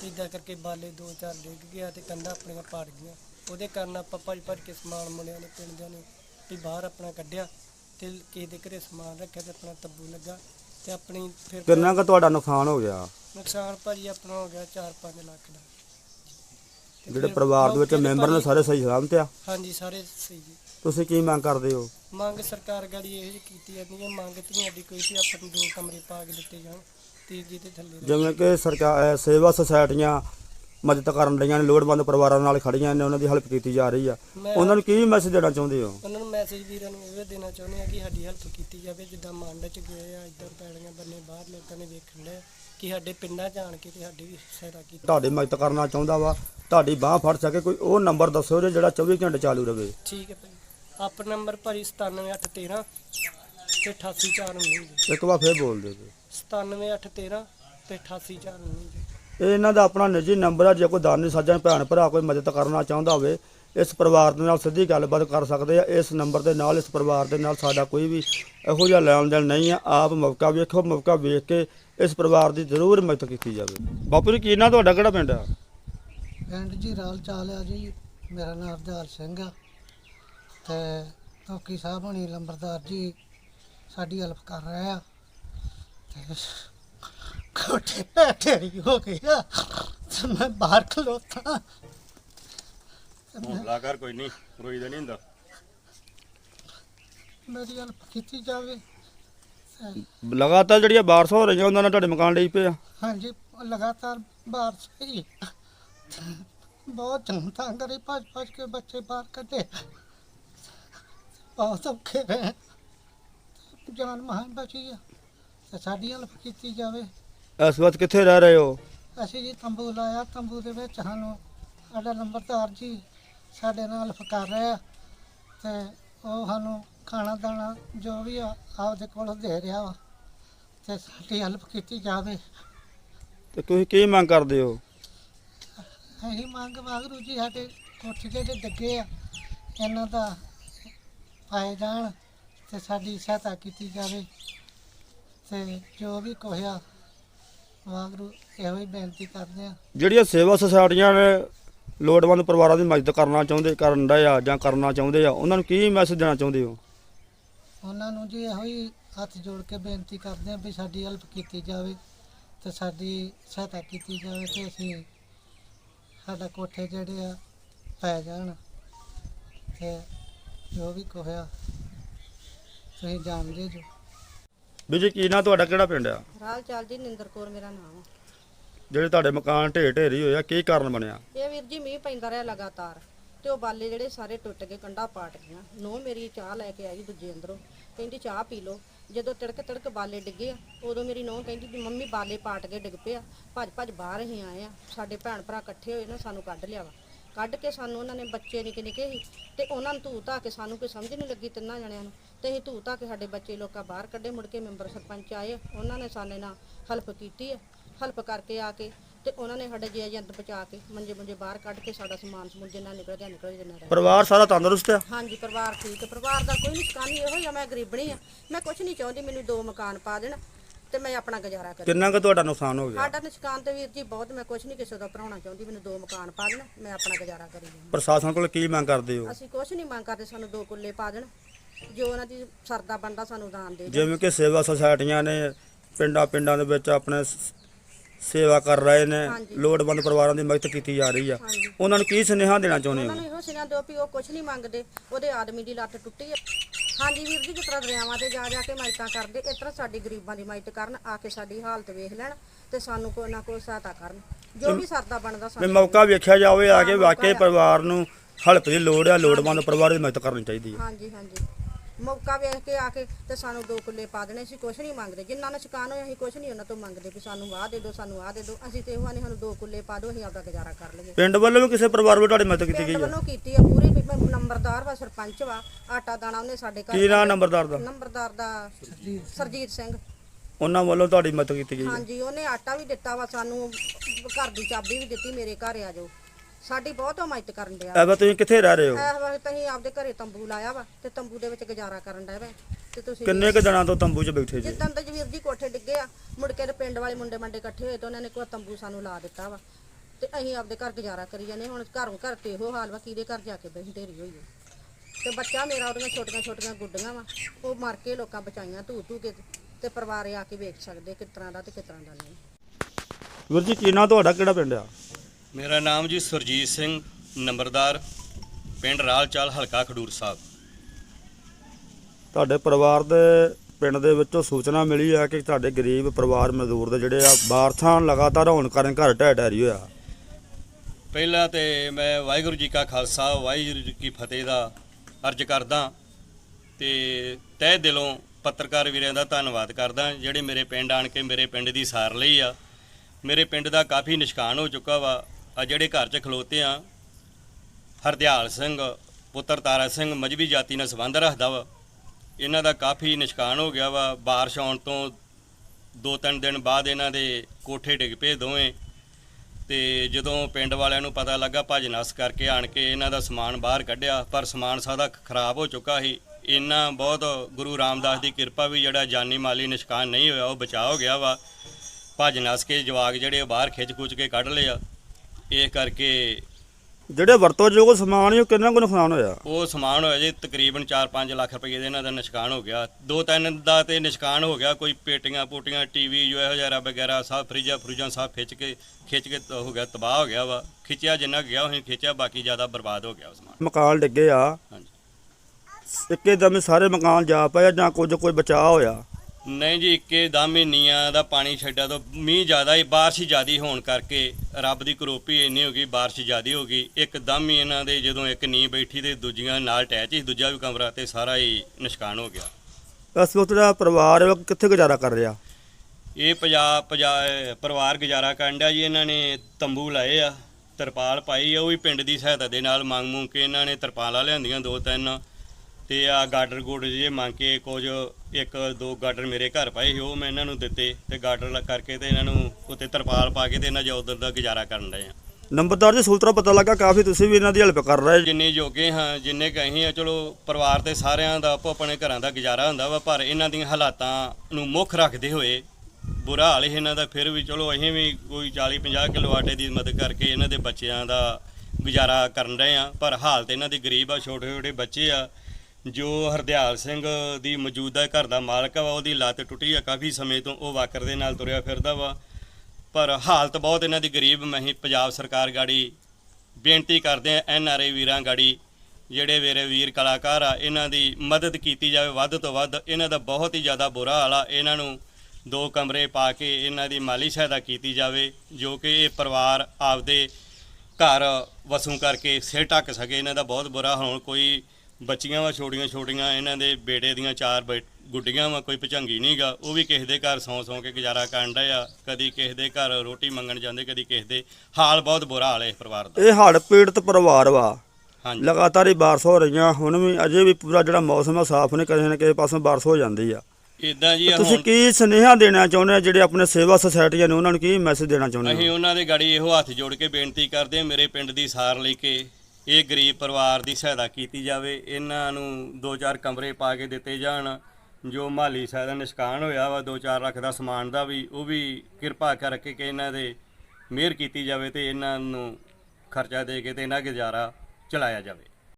ਤੇ ਇਦਾਂ ਕਰਕੇ ਬਾਲੇ ਦੋ ਚਾਰ ਡਿੱਗ ਗਿਆ ਤੇ ਕੰਧਾਂ ਆਪਣੀਆਂ ਪਾੜ ਗਈਆਂ। ਉਹਦੇ ਕਾਰਨ ਆਪਾਂ ਭੱਜ ਭੱਜ ਕੇ ਸਮਾਨ ਮੁੰਡਿਆਂ ਨੇ ਪਿੰਡ ਦਿਆਂ ਨੇ ਵੀ ਬਾਹਰ ਆਪਣਾ ਕੱਢਿਆ ਤੇ ਕਿਸੇ ਦੇ ਘਰੇ ਸਮਾਨ ਰੱਖਿਆ ਤੇ ਆਪਣਾ ਤੱਬੂ ਲੱਗਾ ਤੇ ਆਪਣੀ ਫਿਰ ਕਿੰਨਾ ਕੁ ਤੁਹਾਡਾ ਨੁਕਸਾਨ ਹੋ ਗਿਆ? ਨੁਕਸਾਨ ਭਾਜੀ ਆਪਣਾ ਹੋ ਗਿਆ 4-5 ਲੱਖ ਦਾ। ਤੇ ਜਿਹੜੇ ਫਿਰ ਪਰਿਵਾਰ ਦੇ ਵਿੱਚ ਮੌਕੇ ਤੇ ਮੈਂਬਰ ਨੇ ਭਾਜੀ- ਸਾਰੇ ਸਹੀ ਸਲਾਮਤ ਆ? ਹਾਂਜੀ ਸਾਰੇ ਸਹੀ ਜੀ। ਤੁਸੀਂ ਕੀ ਮੰਗ ਕਰਦੇ ਹੋ? ਮੰਗ ਸਰਕਾਰ ਗਾੜੀ ਇਹ ਜਿਹੀ ਕੀਤੀ ਜਾਂਦੀ ਹੈ ਮੰਗ ਧੀਆਂ ਦੀ ਕੋਈ ਸੀ ਆਪਾਂ ਨੂੰ ਦੋ ਕਮਰੇ ਪਾ ਕੇ ਦਿੱਤੇ ਜਾਣ ਤੀਜੀ ਦੇ ਥੱਲੇ ਦਾ। ਜਿਵੇਂ ਕਿ ਸਰਕਾਰ ਅਹ ਸੇਵਾ ਸੁਸਾਇਟੀਆਂ ਮਦਦ ਕਰਨ ਰਹੀਆਂ ਨੇ ਲੋੜਵੰਦ ਪਰਿਵਾਰਾਂ ਨਾਲ ਖੜੀਆਂ ਨੇ ਉਹਨਾਂ ਦੀ ਹੈਲਪ ਕੀਤੀ ਜਾ ਰਹੀ ਆ। ਮੈਂ ਉਹਨਾਂ ਨੂੰ ਕੀ ਮੈਸੇਜ ਦੇਣਾ ਚਾਹੁੰਦੇ ਹੋ? ਉਹਨਾਂ ਨੂੰ ਮੈਸੇਜ ਵੀਰਾਂ ਨੂੰ ਇਹ ਦੇਣਾ ਚਾਹੁੰਦੇ ਆ ਕਿ ਸਾਡੀ ਹੈਲਪ ਕੀਤੀ ਜਾਵੇ ਜਿੱਦਾਂ ਮੰਡ ਚ ਗਏ ਆ ਇਦਾਂ ਪੈੜੀਆਂ ਬੰਨੇ ਬਾਹਰ ਲੋਕਾਂ ਨੇ ਵੇਖਣ ਲਿਆ ਕਿ ਸਾਡੇ ਪਿੰਡਾਂ ਚ ਆਣ ਕੇ ਤੇ ਸਾਡੀ ਵੀ ਸਹਾਇਤਾ ਕੀਤੀ ਤੁਹਾਡੀ ਮਦਦ ਕਰਨਾ ਚਾਹੁੰਦਾ ਵਾ ਤੁਹਾਡੀ ਬਾਹ ਫੜ ਸਕੇ ਕੋਈ ਉਹ ਨੰਬਰ ਦੱਸੋ ਜੇ ਜਿਹੜਾ 24 ਘੰਟੇ ਚਾਲੂ ਰਵੇ। ਠੀਕ ਹੈ ਭਾਈ। ਆਪ ਨੰਬਰ ਭਾਜੀ 97813 ਤੇ 88419 ਜੀ। ਇੱਕ ਵਾਰ ਫੇਰ ਬੋਲ ਦਿਓ ਜੀ। 97813 ਤੇ 88419 ਜੀ। ਇਹ ਇਹਨਾਂ ਦਾ ਆਪਣਾ ਨਿੱਜੀ ਨੰਬਰ ਆ ਜੇ ਕੋਈ ਦਾਨੀ ਸੱਜਣ ਭੈਣ ਭਰਾ ਕੋਈ ਮਦਦ ਕਰਨਾ ਚਾਹੁੰਦਾ ਹੋਵੇ ਇਸ ਪਰਿਵਾਰ ਦੇ ਨਾਲ ਸਿੱਧੀ ਗੱਲਬਾਤ ਕਰ ਸਕਦੇ ਆ। ਇਸ ਨੰਬਰ ਦੇ ਨਾਲ ਇਸ ਪਰਿਵਾਰ ਦੇ ਨਾਲ ਸਾਡਾ ਕੋਈ ਵੀ ਇਹੋ ਜਿਹਾ ਲੈਣ ਦੇਣ ਨਹੀਂ ਆ। ਆਪ ਮੌਕਾ ਵੇਖੋ ਮੌਕਾ ਵੇਖ ਕੇ ਇਸ ਪਰਿਵਾਰ ਦੀ ਜ਼ਰੂਰ ਮਦਦ ਕੀਤੀ ਜਾਵੇ। ਬਾਪੂ ਜੀ ਕੀ ਨਾਂ ਤੁਹਾਡਾ? ਕਿਹੜਾ ਪਿੰਡ ਆ? ਪਿੰਡ ਜੀ ਰਾਲ ਚਾਲਿਆ ਜੀ। ਮੇਰਾ ਨਾਮ ਹਰਜਾਲ ਸਿੰਘ ਆ। ਤੇ ਤੋਕੀ ਸਾਹਿਬ ਹਣੀ ਲੰਬਰਦਾਰ ਜੀ ਸਾਡੀ ਹੈਲਪ ਕਰ ਰਹੇ ਆ। ਤੇ ਕੋਠੇ ਢੇਰੀ ਹੋ ਗਈ ਆ। ਤੇ ਮੈਂ ਬਾਹਰ ਖਲੋਤਾ। ਤੇ ਮੈਂ- ਹੌਸਲਾ ਕਰ ਕੋਈ ਨਹੀਂ ਰੋਈ ਦਾ ਨਹੀਂ ਹੁੰਦਾ। ਮੇਰੀ ਹੈਲਪ ਕੀਤੀ ਜਾਵੇ। ਤੇ ਲਗਾਤਾਰ ਜਿਹੜੀਆਂ ਬਾਰਿਸ਼ਾਂ ਹੋ ਰਹੀਆਂ ਉਹਨਾਂ ਨਾਲ ਤੁਹਾਡੇ ਮਕਾਨ ਡਿੱਗ ਪਏ ਆ। ਹਾਂਜੀ ਲਗਾਤਾਰ ਬਾਰਿਸ਼ ਹੋਈ। ਬਹੁਤ ਚੰਤਾ ਕਰੀ ਭੱਜ ਭੱਜ ਕੇ ਬੱਚੇ ਬਾਹਰ ਕੱਢੇ। ਬਹੁਤ ਔਖੇ ਰਹੇ ਜਾਨ ਮਾਂ ਬਚੀ ਆ। ਤੇ ਸਾਡੀ ਹੈਲਪ ਕੀਤੀ ਜਾਵੇ। ਇਸ ਵਕਤ ਕਿੱਥੇ ਰਹਿ ਰਹੇ ਹੋ? ਅਸੀਂ ਜੀ ਤੰਬੂ ਲਾਇਆ। ਤੰਬੂ ਦੇ ਵਿੱਚ ਸਾਨੂੰ ਸਾਡਾ ਨੰਬਰਦਾਰ ਜੀ ਸਾਡੇ ਨਾਲ ਹੈਲਪ ਕਰ ਰਹੇ ਆ। ਤੇ ਉਹ ਸਾਨੂੰ ਖਾਣਾ ਦਾਣਾ ਜੋ ਵੀ ਆ ਆਪਦੇ ਕੋਲੋਂ ਦੇ ਰਿਹਾ ਵਾ। ਤੇ ਸਾਡੀ ਹੈਲਪ ਕੀਤੀ ਜਾਵੇ। ਤੇ ਤੁਸੀਂ ਕੀ ਮੰਗ ਕਰਦੇ ਹੋ? ਅਸੀਂ ਮੰਗ ਵਾਗਰੂ ਜੀ ਸਾਡੇ ਕੋਠੀ ਦੇ ਡੱਗੇ ਆ। ਇਹਨਾਂ ਦਾ ਪਾਏ ਜਾਣ ਤੇ ਸਾਡੀ ਸਹਾਇਤਾ ਕੀਤੀ ਜਾਵੇ। ਤੇ ਜੋ ਵੀ ਕੋਹਿਆ ਵਾਗਰੂ ਇਹੋ ਹੀ ਬੇਨਤੀ ਕਰਦੇ ਆ ਜਿਹੜੀਆਂ ਸੇਵਾ ਸੁਸਾਇਟੀਆਂ ਨੇ ਲੋੜਵੰਦ ਪਰਿਵਾਰਾਂ ਦੀ ਮਦਦ ਕਰਨਾ ਚਾਹੁੰਦੇ ਕਰਨ ਦਾ ਆ ਜਾਂ ਕਰਨਾ ਚਾਹੁੰਦੇ ਆ ਉਹਨਾਂ ਨੂੰ ਕੀ ਮੈਸੇਜ ਦੇਣਾ ਚਾਹੁੰਦੇ ਹੋ? ਉਹਨਾਂ ਨੂੰ ਜੀ ਇਹੋ ਹੀ ਹੱਥ ਜੋੜ ਕੇ ਬੇਨਤੀ ਕਰਦੇ ਹਾਂ ਵੀ ਸਾਡੀ ਹੈਲਪ ਕੀਤੀ ਜਾਵੇ ਤੇ ਸਾਡੀ ਸਹਾਇਤਾ ਕੀਤੀ ਜਾਵੇ ਤੇ ਅਸੀਂ ਸਾਡਾ ਕੋਠੇ ਜਿਹੜੇ ਆ ਪੈ ਜਾਣ। ਤੇ ਜੋ ਵੀ ਕੋਹਿਆ ਤੁਸੀਂ ਜਾਣਦੇ ਜੋ। ਵੀ ਜੀ ਕੀ ਨਾ ਤੁਹਾਡਾ? ਕਿਹੜਾ ਪਿੰਡ ਆ? ਰਾਲ ਚਾਲ ਜੀ ਨਿੰਦਰ ਕੌਰ ਮੇਰਾ ਨਾਮ ਆ। ਜਿਹੜੇ ਤੁਹਾਡੇ ਮਕਾਨ ਢੇਰ ਢੇਰੀ ਹੋਏ ਆ ਕੀ ਕਾਰਨ ਬਣਿਆ? ਇਹ ਵੀਰ ਜੀ ਮੀਂਹ ਪੈਂਦਾ ਰਿਹਾ ਲਗਾਤਾਰ ਤੇ ਉਹ ਬਾਲੇ ਜਿਹੜੇ ਸਾਰੇ ਟੁੱਟ ਗਏ ਕੰਡਾ ਪਾਟ ਗਈਆਂ। ਨੋ ਮੇਰੀ ਚਾਹ ਲੈ ਕੇ ਆਈ ਦੂਜੇ ਅੰਦਰੋਂ ਕਹਿੰਦੀ ਚਾਹ ਪੀ ਲਓ। ਜਦੋਂ ਤੜਕ ਤੜਕ ਬਾਲੇ ਡਿੱਗੇ ਆ ਉਦੋਂ ਮੇਰੀ ਨੋ ਕਹਿੰਦੀ ਵੀ ਮੰਮੀ ਬਾਲੇ ਪਾਟ ਕੇ ਡਿੱਗ ਪਿਆ। ਭੱਜ ਭੱਜ ਬਾਹਰ ਹੀ ਆਏ ਆ। ਸਾਡੇ ਭੈਣ ਭਰਾ ਇਕੱਠੇ ਹੋਏ ਨਾ ਸਾਨੂੰ ਕੱਢ ਲਿਆ ਵਾ। ਕੱਢ ਕੇ ਸਾਨੂੰ ਉਹਨਾਂ ਨੇ ਬੱਚੇ ਨਿੱਕੇ ਨਿੱਕੇ ਸੀ ਤੇ ਉਹਨਾਂ ਨੂੰ ਧੂ ਧਾ ਕੇ ਸਾਨੂੰ ਕੋਈ ਸਮਝ ਨਹੀਂ ਲੱਗੀ ਤਿੰਨਾਂ ਜਣਿਆਂ ਨੂੰ ਤੇ ਅਸੀਂ ਧੂ ਧਾ ਕੇ ਸਾਡੇ ਬੱਚੇ ਲੋਕਾਂ ਬਾਹਰ ਕੱਢੇ ਮੁੜ ਕੇ ਮੈਂਬਰ ਸਰਪੰਚ ਆਏ ਉਹਨਾਂ ਨੇ ਸਾਡੇ ਨਾਲ ਹੈਲਪ ਕੀਤੀ ਹੈ ਹੈਲਪ ਕਰਕੇ ਆ ਕੇ ਤੇ ਉਹਨਾਂ ਨੇ ਸਾਡੇ ਜੇ ਏਜੰਟ ਬਚਾ ਕੇ ਮੰਜੇ ਮੰਜੇ ਬਾਹਰ ਕੱਢ ਕੇ ਸਾਡਾ ਸਮਾਨ ਸਮੂਨ ਜਿੰਨਾ ਨਿਕਲ ਗਿਆ ਨਿਕਲ ਜਿੰਨਾ ਰਹਿ ਪਰਿਵਾਰ ਸਾਰਾ ਤੰਦਰੁਸਤ ਆ? ਹਾਂਜੀ ਪਰਿਵਾਰ ਠੀਕ ਹੈ ਪਰਿਵਾਰ ਦਾ ਕੋਈ ਨੁਕਸਾਨ ਨਹੀਂ ਇਹੋ ਹੀ ਆ ਮੈਂ ਗਰੀਬਣੀ ਆ ਮੈਂ ਕੁਝ ਨਹੀਂ ਚਾਹੁੰਦੀ ਮੈਨੂੰ ਦੋ ਮਕਾਨ ਪਾ ਦੇਣ ਤੇ ਮੈਂ ਆਪਣਾ ਗੁਜ਼ਾਰਾ ਕਰਾਂ। ਕਿੰਨਾ ਕੁ ਤੁਹਾਡਾ ਨੁਕਸਾਨ ਹੋ ਗਿਆ? ਸਾਡਾ ਨੁਕਸਾਨ ਤੇ ਵੀਰ ਜੀ ਬਹੁਤ ਮੈਂ ਕੁਝ ਨਹੀਂ ਕਿਸੇ ਦਾ ਭਰਾਉਣਾ ਚਾਹੁੰਦੀ ਮੈਨੂੰ ਦੋ ਮਕਾਨ ਪਾ ਦੇਣ ਮੈਂ ਆਪਣਾ ਗੁਜ਼ਾਰਾ ਕਰੀ ਜਾਵਾਂ। ਪ੍ਰਸ਼ਾਸਨ ਕੋਲ ਕੀ ਮੰਗ ਕਰਦੇ ਹੋ? ਅਸੀਂ ਕੁਝ ਨਹੀਂ ਮੰਗ ਕਰਦੇ ਸਾਨੂੰ ਦੋ ਕੁੱਲੇ ਪਾ ਦੇਣ ਜੋ ਉਹਨਾਂ ਦੀ ਸਰਦਾ ਬਣਦਾ ਸਾਨੂੰ ਦਾਨ ਦੇ ਦੇਣ। ਜਿਵੇਂ ਕਿ ਸੇਵਾ ਸੁਸਾਇਟੀਆਂ ਨੇ ਪਿੰਡਾਂ ਪਿੰਡਾਂ ਦੇ ਵਿੱਚ ਆਪਣੇ ਸ- ਸੇਵਾ ਕਰ ਰਹੇ ਨੇ ਹਾਂਜੀ। ਲੋੜਵੰਦ ਪਰਿਵਾਰਾਂ ਦੀ ਮਦਦ ਕੀਤੀ ਜਾ ਰਹੀ ਆ। ਹਾਂਜੀ। ਉਹਨਾਂ ਨੂੰ ਕੀ ਸੁਨੇਹਾ ਦੇਣਾ ਚਾਹੁੰਦੇ ਉਹਨਾਂ ਹੋ ਨੂੰ ਇਹੋ ਸਿਆਂ ਦਿਓ ਵੀ ਉਹ ਕੁਝ ਨਹੀਂ ਮੰਗਦੇ ਉਹਦੇ ਆਦਮੀ ਦੀ ਲੱਤ ਟੁੱਟੀ ਹੈ ਹਾਂਜੀ ਵੀਰ ਜੀ ਜਿਸ ਤਰ੍ਹਾਂ ਦਰਿਆਵਾਂ ਤੇ ਜਾ ਜਾ ਕੇ ਮਾਇਤਾਂ ਕਰਦੇ ਇਸ ਤਰ੍ਹਾਂ ਸਾਡੀ ਗਰੀਬਾਂ ਦੀ ਮਾਇਤ ਕਰਨ ਆ ਕੇ ਸਾਡੀ ਹਾਲਤ ਵੇਖ ਲੈਣ ਤੇ ਸਾਨੂੰ ਕੋਈ ਨਾ ਕੋਈ ਸਹਾਇਤਾ ਕਰਨ। ਜੋ ਵੀ ਸਰਦਾ ਬਣਦਾ ਵੀ ਸਾਨੂੰ ਮੌਕਾ ਵੇਖਿਆ ਜਾਵੇ ਆ ਕੇ ਵਾਕਈ। ਪਰਿਵਾਰ ਨੂੰ ਹਲਪ ਦੀ ਲੋੜ ਆ ਲੋੜਵੰਦ ਪਰਿਵਾਰ ਦੀ ਮਦਦ ਕਰਨੀ ਚਾਹੀਦੀ ਹੈ ਹਾਂਜੀ ਹਾਂਜੀ। ਮੌਕਾ ਵੇਖ ਕੇ ਆ ਕੇ ਤੇ ਸਾਨੂੰ ਦੋ ਕੁੱਲੇ ਪਾ ਦੇਣੇ ਅਸੀਂ ਕੁਝ ਨਹੀਂ ਮੰਗਦੇ। ਜਿੰਨਾ ਨੁਕਸਾਨ ਹੋਇਆ ਅਸੀਂ ਕੁਝ ਨਹੀਂ ਉਹਨਾਂ ਤੋਂ ਮੰਗਦੇ ਵੀ ਸਾਨੂੰ ਆਹ ਦੇ ਦਿਓ ਸਾਨੂੰ ਆਹ ਦੇ ਦਿਓ। ਅਸੀਂ ਤੇ ਇਹੋ ਨੇ ਸਾਨੂੰ ਦੋ ਕੁੱਲੇ ਪਾ ਦਿਓ ਅਸੀਂ ਆਪਦਾ ਗੁਜ਼ਾਰਾ ਕਰ ਲਈਏ। ਪਿੰਡ ਵੱਲੋਂ ਵੀ ਕਿਸੇ ਪਰਿਵਾਰ ਵੱਲੋਂ ਤੁਹਾਡੀ ਮਦਦ ਕੀਤੀ ਪਿੰਡ ਗਈ ਹੈ ਵੱਲੋਂ ਕੀਤੀ ਆ ਪੂਰੀ ਵੀ ਮੈਂ ਨੰਬਰਦਾਰ ਵਾ ਸਰਪੰਚ ਵਾ ਆਟਾ ਦਾਣਾ ਉਹਨੇ ਸਾਡੇ ਘਰ ਕੀ ਨਾਂ ਨੰਬਰਦਾਰ ਦਾ? ਨੰਬਰਦਾਰ ਦਾ ਸਰਜੀਤ ਸਿੰਘ। ਉਹਨਾਂ ਵੱਲੋਂ ਤੁਹਾਡੀ ਮਦਦ ਕੀਤੀ ਗਈ ਹੈ ਹਾਂਜੀ ਉਹਨੇ ਆਟਾ ਵੀ ਦਿੱਤਾ ਵਾ ਸਾਨੂੰ ਘਰ ਦੀ ਚਾਬੀ ਵੀ ਦਿੱਤੀ ਮੇਰੇ ਘਰ ਆ ਜਾਓ। ਸਾਡੀ ਬਹੁਤ ਹਮਾਇਤ ਕਰਨ ਡਿਆ। ਐਵੇਂ ਤੁਸੀਂ ਕਿੱਥੇ ਰਹਿ ਰਹੇ ਹੋ? ਵਕਤ ਅਸੀਂ ਆਪਦੇ ਘਰੇ ਤੰਬੂ ਲਾਇਆ ਵਾ ਤੇ ਤੰਬੂ ਦੇ ਵਿੱਚ ਗੁਜ਼ਾਰਾ ਕਰਨ ਡਿਆ ਵਾ। ਤੇ ਤੁਸੀਂ ਕਿੰਨੇ ਕੁ ਦਿਨਾਂ ਤੋਂ ਤੰਬੂ 'ਚ ਬੈਠੇ ਜੀ? ਜਿੱਦਾਂ ਤੇ ਜਵੀਰ ਜੀ ਕੋਠੇ ਡਿੱਗੇ ਆ ਮੁੜ ਕੇ ਤੇ ਪਿੰਡ ਵਾਲੇ ਮੁੰਡੇ ਮੰਡੇ ਇਕੱਠੇ ਹੋਏ ਤੇ ਉਹਨਾਂ ਨੇ ਕੋਈ ਤੰਬੂ ਸਾਨੂੰ ਲਾ ਦਿੱਤਾ ਵਾ। ਤੇ ਅਸੀਂ ਆਪਦੇ ਘਰ ਗੁਜ਼ਾਰਾ ਕਰੀ ਜਾਂਦੇ ਹੁਣ ਘਰੋਂ ਘਰ ਤੇ ਇਹੋ ਹਾਲ ਵਾ ਕਿਹਦੇ ਘਰ ਜਾ ਕੇ ਬੈਠੀ ਢੇਰੀ ਹੋਈ ਹੈ ਤੇ ਬੱਚਾ ਮੇਰਾ ਉਹਦੀਆਂ ਛੋਟੀਆਂ ਛੋਟੀਆਂ ਗੁੱਡੀਆਂ ਵਾ ਉਹ ਮਰ ਕੇ ਲੋਕਾਂ ਬਚਾਈਆਂ ਧੂ ਧੂ ਕੇ ਤੇ ਪਰਿਵਾਰ ਆ ਕੇ ਵੇਖ ਸਕਦੇ ਕਿਸ ਤਰ੍ਹਾਂ ਦਾ ਤੇ ਕਿਸ ਤਰ੍ਹਾਂ ਦਾ ਨਹੀਂ। ਵੀਰ ਜੀ ਕੀ ਨਾਂ ਤੁਹਾਡਾ? ਕਿਹੜਾ ਪਿੰਡ ਆ? ਮੇਰਾ ਨਾਮ ਜੀ ਸੁਰਜੀਤ ਸਿੰਘ ਨੰਬਰਦਾਰ ਪਿੰਡ ਰਾਲਚਾਲ ਹਲਕਾ ਖਡੂਰ ਸਾਹਿਬ। ਤੁਹਾਡੇ ਪਰਿਵਾਰ ਦੇ ਪਿੰਡ ਦੇ ਵਿੱਚੋਂ ਸੂਚਨਾ ਮਿਲੀ ਆ ਕਿ ਤੁਹਾਡੇ ਗਰੀਬ ਪਰਿਵਾਰ ਮਜ਼ਦੂਰ ਦੇ ਜਿਹੜੇ ਆ ਬਾਰਥਾਂ ਲਗਾਤਾਰ ਹੋਣ ਕਾਰਨ ਘਰ ਢਹਿ ਢਹਿਰੀ ਹੋਇਆ। ਪਹਿਲਾਂ ਤੇ ਮੈਂ ਵਾਹਿਗੁਰੂ ਜੀ ਕਾ ਖਾਲਸਾ ਵਾਹਿਗੁਰੂ ਜੀ ਕੀ ਫਤਿਹ ਦਾ ਅਰਜ਼ ਕਰਦਾ ਤੇ ਤਹਿ ਦਿਲੋਂ ਪੱਤਰਕਾਰ ਵੀਰਾਂ ਦਾ ਧੰਨਵਾਦ ਕਰਦਾ ਜਿਹੜੇ ਮੇਰੇ ਪਿੰਡ ਆਣ ਕੇ ਮੇਰੇ ਪਿੰਡ ਦੀ ਸਾਰ ਲਈ ਆ। ਮੇਰੇ ਪਿੰਡ ਦਾ ਕਾਫੀ ਨਿਸ਼ਕਾਨ ਹੋ ਚੁੱਕਾ ਵਾ। ਆ ਜਿਹੜੇ ਘਰ 'ਚ ਖਲੋਤੇ ਆ, ਹਰਦਿਆਲ ਸਿੰਘ, ਪੁੱਤਰ ਤਾਰਾ ਸਿੰਘ, ਮਜਬੀ ਜਾਤੀ ਨਾਲ ਸੰਬੰਧ ਰੱਖਦਾ ਵਾ। ਇਹਨਾਂ ਦਾ ਕਾਫੀ ਨਿਸ਼ਕਾਨ ਹੋ ਗਿਆ ਵਾ। ਬਾਰਿਸ਼ ਆਉਣ ਤੋਂ ਦੋ ਤਿੰਨ ਦਿਨ ਬਾਅਦ ਇਹਨਾਂ ਦੇ ਕੋਠੇ ਡਿੱਗ ਪਏ ਦੋਵੇਂ। ਤੇ ਜਦੋਂ ਪਿੰਡ ਵਾਲਿਆਂ ਨੂੰ ਪਤਾ ਲੱਗਾ, ਭੱਜ ਨਸ ਕਰਕੇ ਆਣ ਕੇ ਇਹਨਾਂ ਦਾ ਸਮਾਨ ਬਾਹਰ ਕੱਢਿਆ, ਪਰ ਸਮਾਨ ਸਾਦਾ ਖਰਾਬ ਹੋ ਚੁੱਕਾ ਸੀ। ਇੰਨਾ ਬਹੁਤ ਗੁਰੂ ਰਾਮਦਾਸ ਦੀ ਕਿਰਪਾ ਵੀ ਜਿਹੜਾ ਜਾਨੀ ਮਾਲੀ ਨਿਸ਼ਕਾਨ ਨਹੀਂ ਹੋਇਆ, ਉਹ ਬਚਾਅ ਹੋ ਗਿਆ ਵਾ। ਭੱਜ ਨਸ ਕੇ ਜਵਾਗ ਜਿਹੜੇ ਉਹ ਬਾਹਰ ਖਿੱਚ ਖੁੱਚ ਕੇ ਕੱਢ ਲਿਆ ਇਹ ਕਰਕੇ ਜਿਹੜੇ ਵਰਤੋਂਯੋਗ ਸਮਾਨ ਉਹ ਕਿੰਨਾ ਕੁ ਨੁਕਸਾਨ ਹੋਇਆ? ਉਹ ਸਮਾਨ ਹੋਇਆ ਜੀ ਤਕਰੀਬਨ 4-5 ਲੱਖ ਰੁਪਏ ਦੇ ਇਹਨਾਂ ਦਾ ਨਿਸ਼ਕਾਨ ਹੋ ਗਿਆ। ਦੋ ਤਿੰਨ ਦਾ ਤੇ ਨਿਸ਼ਕਾਨ ਹੋ ਗਿਆ ਕੋਈ ਪੇਟੀਆਂ ਪੂਟੀਆਂ ਟੀਵੀ ਜੋ ਇਹੋ ਜਿਹਾ ਵਗੈਰਾ ਸਭ ਫਰਿੱਜਾਂ ਫਰੂਜਾਂ ਸਭ ਖਿੱਚ ਕੇ ਖਿੱਚ ਕੇ ਤ- ਹੋ ਗਿਆ ਤਬਾਹ ਹੋ ਗਿਆ ਵਾ। ਖਿੱਚਿਆ ਜਿੰਨਾ ਗਿਆ ਉਹੀ ਖਿੱਚਿਆ ਬਾਕੀ ਜ਼ਿਆਦਾ ਬਰਬਾਦ ਹੋ ਗਿਆ ਉਹ ਸਮਾਨ। ਮਕਾਨ ਡਿੱਗੇ ਆ। ਹਾਂਜੀ। ਇੱਕੇਦਮ ਹੀ ਸਾਰੇ ਮਕਾਨ ਜਾ ਪਏ ਜਾਂ ਕੁਝ ਕੋਈ ਬਚਾਅ ਹੋਇਆ? ਨਹੀਂ ਜੀ ਇੱਕੇ ਦਮ ਹੀ ਨੀਆਂ ਦਾ ਪਾਣੀ ਛੱਡਿਆ ਤੋਂ ਮੀਂਹ ਜ਼ਿਆਦਾ ਹੀ ਬਾਰਿਸ਼ ਜ਼ਿਆਦੀ ਹੋਣ ਕਰਕੇ ਰੱਬ ਦੀ ਕਰੋਪੀ ਇੰਨੀ ਹੋ ਗਈ ਬਾਰਿਸ਼ ਜ਼ਿਆਦੀ ਹੋ ਗਈ। ਇੱਕ ਦਮ ਹੀ ਇਹਨਾਂ ਦੇ ਜਦੋਂ ਇੱਕ ਨੀ ਬੈਠੀ ਤੇ ਦੂਜੀਆਂ ਨਾਲ ਅਟੈਚ ਹੀ ਦੂਜਾ ਵੀ ਕਮਰਾ ਤੇ ਸਾਰਾ ਹੀ ਨਿਸ਼ਕਾਨ ਹੋ ਗਿਆ। ਇਸ ਵਕਤ ਜਿਹੜਾ ਪਰਿਵਾਰ ਕਿੱਥੇ ਗੁਜ਼ਾਰਾ ਕਰ ਰਿਹਾ? ਇਹ ਪੰਜਾਬ ਪੰਜਾਬ ਪਰਿਵਾਰ ਗੁਜ਼ਾਰਾ ਕਰਨ ਡਿਆ ਜੀ ਇਹਨਾਂ ਨੇ ਤੰਬੂ ਲਾਏ ਆ ਤਰਪਾਲ ਪਾਈ ਆ ਉਹ ਵੀ ਪਿੰਡ ਦੀ ਸਹਾਇਤਾ ਦੇ ਨਾਲ ਮੰਗ ਮੁੰਗ ਕੇ ਇਹਨਾਂ ਨੇ ਤਰਪਾਲਾਂ ਲਿਆਂਦੀਆਂ ਦੋ ਤਿੰਨ ਤੇ ਆ ਗਾਡਰ ਗੋਡ ਜੇ ਮੰਗ ਕੇ ਕੁਝ ਇੱਕ ਦੋ ਗਾਡਰ ਮੇਰੇ ਘਰ ਪਏ ਸੀ ਉਹ ਮੈਂ ਇਹਨਾਂ ਨੂੰ ਦਿੱਤੇ ਤੇ ਗਾਡਰ ਲਾ ਕਰਕੇ ਤੇ ਇਹਨਾਂ ਨੂੰ ਉੱਤੇ ਤਰਪਾਲ ਪਾ ਕੇ ਤੇ ਇਹਨਾਂ ਜੋ ਉਧਰ ਦਾ ਗੁਜ਼ਾਰਾ ਕਰਨ ਡਏ ਆ ਨੰਬਰਦਾਰ ਜੀ ਸੂਤਰਾ ਪਤਾ ਲੱਗਾ ਕਾਫੀ ਤੁਸੀਂ ਵੀ ਇਹਨਾਂ ਦੀ ਹੈਲਪ ਕਰ ਰਹੇ। ਜਿੰਨੇ ਜੋਗੇ ਹਾਂ ਜਿੰਨੇ ਕੁ ਅਸੀਂ ਆ ਚਲੋ ਪਰਿਵਾਰ ਤੇ ਸਾਰਿਆਂ ਦਾ ਆਪੋ ਆਪਣੇ ਘਰਾਂ ਦਾ ਗੁਜ਼ਾਰਾ ਹੁੰਦਾ ਵਾ ਪਰ ਇਹਨਾਂ ਦੀਆਂ ਹਾਲਾਤਾਂ ਨੂੰ ਮੁੱਖ ਰੱਖਦੇ ਹੋਏ ਬੁਰਾ ਹਾਲ ਸੀ ਇਹਨਾਂ ਦਾ ਫਿਰ ਵੀ ਚਲੋ ਅਸੀਂ ਵੀ ਕੋਈ 40 50 ਕਿਲੋ ਆਟੇ ਦੀ ਮਦਦ ਕਰਕੇ ਇਹਨਾਂ ਦੇ ਬੱਚਿਆਂ ਦਾ ਗੁਜ਼ਾਰਾ ਕਰਨ ਰਹੇ ਆ ਪਰ ਹਾਲਤ ਇਹਨਾਂ ਦੀ ਗਰੀਬ ਆ ਛੋਟੇ ਛੋਟੇ ਬੱਚੇ ਆ ਜੋ ਹਰਦਿਆਲ ਸਿੰਘ ਦੀ ਮੌਜੂਦਾ ਘਰ ਦਾ ਮਾਲਕ ਵਾ ਉਹਦੀ ਲੱਤ ਟੁੱਟੀ ਆ ਕਾਫੀ ਸਮੇਂ ਤੋਂ, ਉਹ ਵਾਕਰ ਦੇ ਨਾਲ ਤੁਰਿਆ ਫਿਰਦਾ ਵਾ। ਪਰ ਹਾਲਤ ਬਹੁਤ ਇਹਨਾਂ ਦੀ ਗਰੀਬ, ਮੈਂ ਹੀ ਪੰਜਾਬ ਸਰਕਾਰ ਗਾੜੀ ਬੇਨਤੀ ਕਰਦੇ ਆ, ਐਨ ਆਰ ਆਈ ਵੀਰਾਂ ਗਾੜੀ, ਜਿਹੜੇ ਮੇਰੇ ਵੀਰ ਕਲਾਕਾਰ ਆ, ਇਹਨਾਂ ਦੀ ਮਦਦ ਕੀਤੀ ਜਾਵੇ ਵੱਧ ਤੋਂ ਵੱਧ। ਇਹਨਾਂ ਦਾ ਬਹੁਤ ਹੀ ਜ਼ਿਆਦਾ ਬੁਰਾ ਹਾਲ ਆ, ਇਹਨਾਂ ਨੂੰ ਦੋ ਕਮਰੇ ਪਾ ਕੇ ਇਹਨਾਂ ਦੀ ਮਾਲੀ ਸਹਾਇਤਾ ਕੀਤੀ ਜਾਵੇ, ਜੋ ਕਿ ਇਹ ਪਰਿਵਾਰ ਆਪਦੇ ਘਰ ਵਸੂ ਕਰਕੇ ਸਿਰ ਢੱਕ ਸਕੇ। ਇਹਨਾਂ ਦਾ ਬਹੁਤ ਬੁਰਾ ਹੁਣ ਕੋਈ ਬੱਚੀਆਂ ਵਾ ਛੋਟੀਆਂ ਛੋਟੀਆਂ ਇਹਨਾਂ ਦੇ ਬੇਟੇ ਦੀਆਂ ਚਾਰ ਗੁੱਡੀਆਂ ਵਾ ਕੋਈ ਭਚੰਗੀ ਨਹੀਂਗਾ ਉਹ ਵੀ ਕਿਸੇ ਦੇ ਘਰ ਸੌਂ ਸੌਂ ਕੇ ਗੁਜ਼ਾਰਾ ਕਰਨ ਡਏ ਆ। ਕਦੀ ਕਿਸੇ ਦੇ ਘਰ ਰੋਟੀ ਮੰਗਣ ਜਾਂਦੇ ਕਦੀ ਕਿਸੇ ਦੇ ਹਾਲ ਬਹੁਤ ਬੁਰਾ ਹਾਲ ਹੈ ਇਸ ਪਰਿਵਾਰ ਦਾ। ਇਹ ਹੜ੍ਹ ਪੀੜਤ ਪਰਿਵਾਰ ਵਾ। ਹਾਂਜੀ। ਲਗਾਤਾਰ ਹੀ ਬਾਰਿਸ਼ ਹੋ ਰਹੀਆਂ ਹੁਣ ਵੀ ਅਜੇ ਵੀ ਪੂਰਾ ਜਿਹੜਾ ਮੌਸਮ ਆ ਸਾਫ਼ ਨਹੀਂ ਕਿਸੇ ਨਾ ਕਿਸੇ ਪਾਸੋਂ ਬਾਰਿਸ਼ ਹੋ ਜਾਂਦੀ ਆ। ਇਦਾਂ ਜੀ ਆ ਤੁਸੀਂ ਹੁਣ ਕੀ ਸੁਨੇਹਾ ਦੇਣਾ ਚਾਹੁੰਦੇ ਆ ਜਿਹੜੇ ਆਪਣੇ ਸੇਵਾ ਸੁਸਾਇਟੀਆਂ ਨੇ ਉਹਨਾਂ ਨੂੰ ਕੀ ਮੈਸੇਜ ਦੇਣਾ ਚਾਹੁੰਦੇ ਅਸੀਂ ਹੋ? ਉਹਨਾਂ ਦੇ ਗਾੜੀ ਇਹੋ ਹੱਥ ਜੋੜ ਕੇ ਬੇਨਤੀ ਕਰਦੇ ਹਾਂ ਮੇਰੇ ਪਿੰਡ ਦੀ ਸਾਰ ਲੈ ਕੇ ਇਹ ਗਰੀਬ ਪਰਿਵਾਰ ਦੀ ਸਹਾਇਤਾ ਕੀਤੀ ਜਾਵੇ, ਇਹਨਾਂ ਨੂੰ ਦੋ ਚਾਰ ਕਮਰੇ ਪਾ ਕੇ ਦਿੱਤੇ ਜਾਣ, ਜੋ ਮਾਲੀ ਸਹਾਇਤਾ ਨਿਸ਼ਕਾਨ ਹੋਇਆ ਵਾ ਦੋ ਚਾਰ ਲੱਖ ਦਾ ਸਮਾਨ ਦਾ ਵੀ, ਉਹ ਵੀ ਕਿਰਪਾ ਕਰਕੇ ਕਿ ਇਹਨਾਂ ਦੇ ਮਿਹਰ ਕੀਤੀ ਜਾਵੇ ਤੇ ਇਹਨਾਂ ਨੂੰ ਖਰਚਾ ਦੇ ਕੇ ਤੇ ਇਹਨਾਂ ਗੁਜ਼ਾਰਾ ਚਲਾਇਆ ਜਾਵੇ।